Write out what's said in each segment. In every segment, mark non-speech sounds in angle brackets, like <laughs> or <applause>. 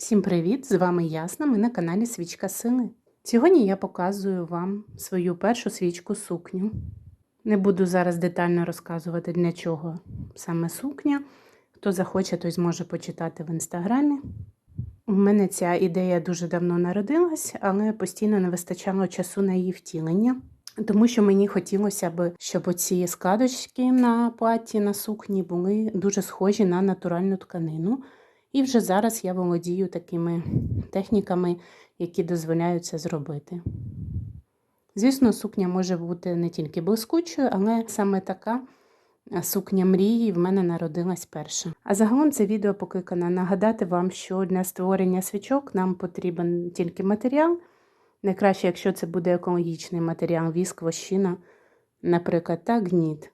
Всім привіт! З вами Ясна, ми на каналі Свічка Сили. Сьогодні я показую вам свою першу свічку сукню. Не буду зараз детально розказувати, для чого саме сукня. Хто захоче, той зможе почитати в інстаграмі. У мене ця ідея дуже давно народилась, але постійно не вистачало часу на її втілення. Тому що мені хотілося б, щоб оці складочки на платі, на сукні були дуже схожі на натуральну тканину. І вже зараз я володію такими техніками, які дозволяють це зробити. Звісно, сукня може бути не тільки блискучою, але саме така сукня мрії в мене народилась перша. А загалом це відео покликане нагадати вам, що для створення свічок нам потрібен тільки матеріал. Найкраще, якщо це буде екологічний матеріал, віск, вощина, наприклад, та гніт.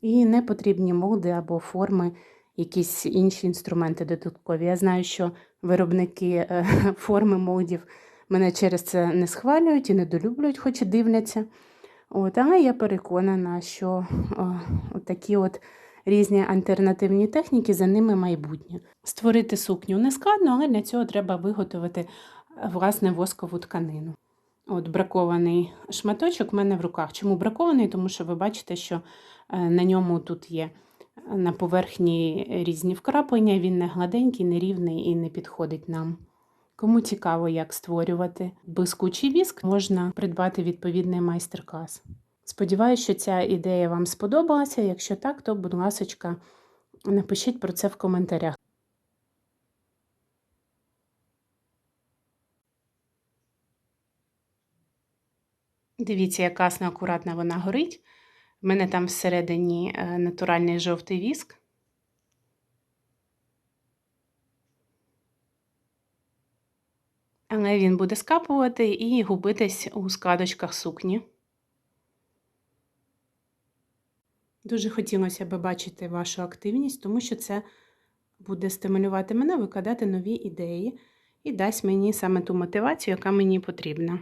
І не потрібні молди або форми якісь інші інструменти додаткові. Я знаю, що виробники е, <laughs> форми молдів мене через це не схвалюють і недолюблюють, хоч і дивляться. От, Але я переконана, що о, такі от різні альтернативні техніки за ними майбутнє. Створити сукню не складно, але для цього треба виготовити е, власне воскову тканину. От бракований шматочок в мене в руках. Чому бракований? Тому що ви бачите, що е, на ньому тут є на поверхні різні вкраплення, він не гладенький, не рівний і не підходить нам. Кому цікаво, як створювати блискучий віск, можна придбати відповідний майстер-клас. Сподіваюся, що ця ідея вам сподобалася. Якщо так, то, будь ласка, напишіть про це в коментарях. Дивіться, як класно, акуратно вона горить. В мене там всередині е, натуральний жовтий віск. Але він буде скапувати і губитись у складочках сукні. Дуже хотілося б бачити вашу активність, тому що це буде стимулювати мене викладати нові ідеї і дасть мені саме ту мотивацію, яка мені потрібна.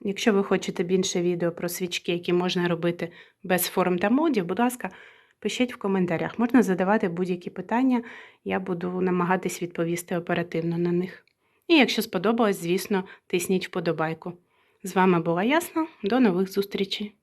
Якщо ви хочете більше відео про свічки, які можна робити без форм та модів, будь ласка, пишіть в коментарях. Можна задавати будь-які питання, я буду намагатись відповісти оперативно на них. І якщо сподобалось, звісно, тисніть вподобайку. З вами була Ясна, до нових зустрічей!